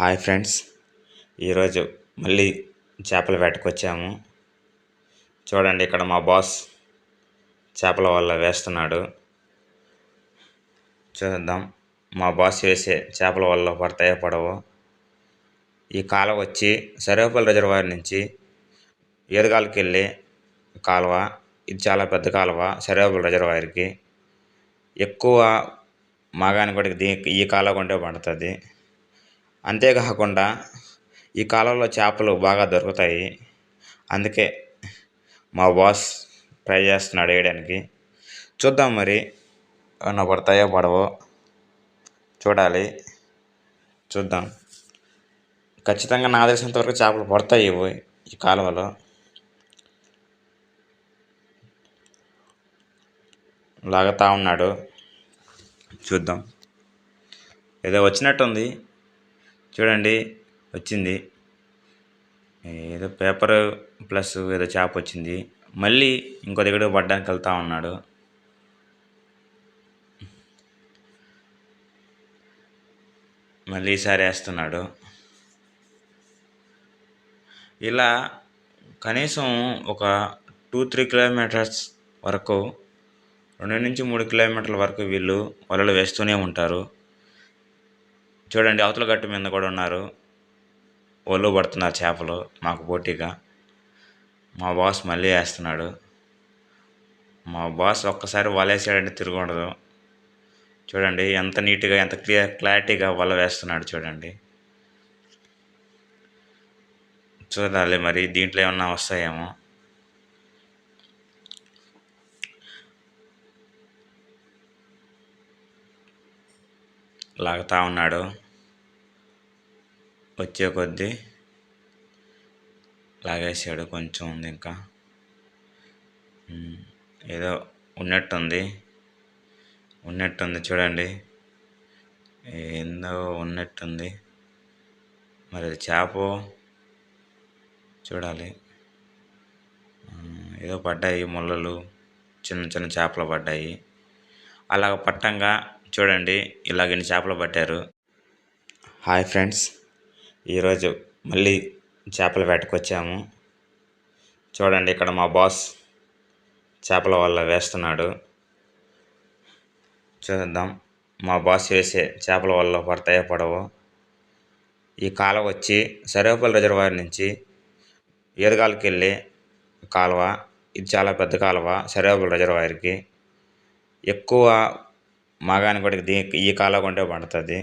Hi friends. ఈరోజు మళ్ళీ చేపల వేటకు వచ్చాము. చూడండి ఇక్కడ మా బాస్ చేపల వల్ల వేస్తున్నాడు. చూద్దాం మా బాస్ వేసే చేపల వల్ల పడతాయో పడవో. ఈ కాలువ వచ్చి సర్వేపల్లి రిజర్వాయర్ నుంచి ఏదుగాలకి వెళ్ళి కాలువ. ఇది చాలా పెద్ద కాలువ సర్వేపల్లి రిజర్వాయర్కి. ఎక్కువ మాగాని కూడా దీ ఈ కాలువ కొంటే పడుతుంది. అంతేకాకుండా ఈ కాలంలో చేపలు బాగా దొరుకుతాయి. అందుకే మా బాస్ ట్రై చేస్తున్నాడు వేయడానికి. చూద్దాం మరి ఏమన్నా పడతాయో పడవో. చూడాలి. చూద్దాం. ఖచ్చితంగా నా తెలిసినంత వరకు చేపలు పడతాయి ఇవి ఈ కాలువలో. లాగుతా ఉన్నాడు. చూద్దాం. ఏదో వచ్చినట్టుంది. చూడండి వచ్చింది. ఏదో పేపర్ ప్లస్ ఏదో చేప వచ్చింది. మళ్ళీ ఇంకో దగ్గర పడ్డానికి వెళ్తా ఉన్నాడు. మళ్ళీ ఈసారి వేస్తున్నాడు. ఇలా కనీసం ఒక టూ త్రీ కిలోమీటర్స్ వరకు రెండు నుంచి మూడు కిలోమీటర్ల వరకు వీళ్ళు వలలు వేస్తూనే ఉంటారు. చూడండి అవతల గట్టు మీద కూడా ఉన్నారు. ఒళ్ళు పడుతున్నారు చేపలు మాకు పోటీగా. మా బాస్ మళ్ళీ వేస్తున్నాడు. మా బాస్ ఒక్కసారి వల వేసాడంటే తిరగకూడదు. చూడండి ఎంత నీట్గా ఎంత క్లియర్ క్లారిటీగా వల వేస్తున్నాడు చూడండి. చూడాలి మరి దీంట్లో ఏమన్నా వస్తాయేమో. లాగుతా ఉన్నాడు. వచ్చే కొద్దీ లాగేసాడు కొంచెం ఉంది ఇంకా. ఏదో ఉన్నట్టుంది. ఉన్నట్టుంది చూడండి. ఏందో ఉన్నట్టుంది. మరి అది చేప? చూడాలి. ఏదో పడ్డాయి ముళ్ళలు. చిన్న చిన్న చేపలు పడ్డాయి. అలాగ పట్టంగా చూడండి ఇలాగ చేపలు పట్టారు. హాయ్ ఫ్రెండ్స్ ఈరోజు మళ్ళీ చేపల వేటకు వచ్చాము. చూడండి ఇక్కడ మా బాస్ చేపల వల్ల వేస్తున్నాడు. చూద్దాం మా బాస్ వేసే చేపల వల్ల పడతాయో పడవో. ఈ కాలువ వచ్చి సర్వేపల్లి రిజర్వాయర్ నుంచి ఏరుగాలికి వెళ్ళే కాలువ. ఇది చాలా పెద్ద కాలువ సర్వేపల్లి రిజర్వాయర్కి. ఎక్కువ మగానికి కూడా దీ ఈ కాలువ కొంటే పండుతుంది.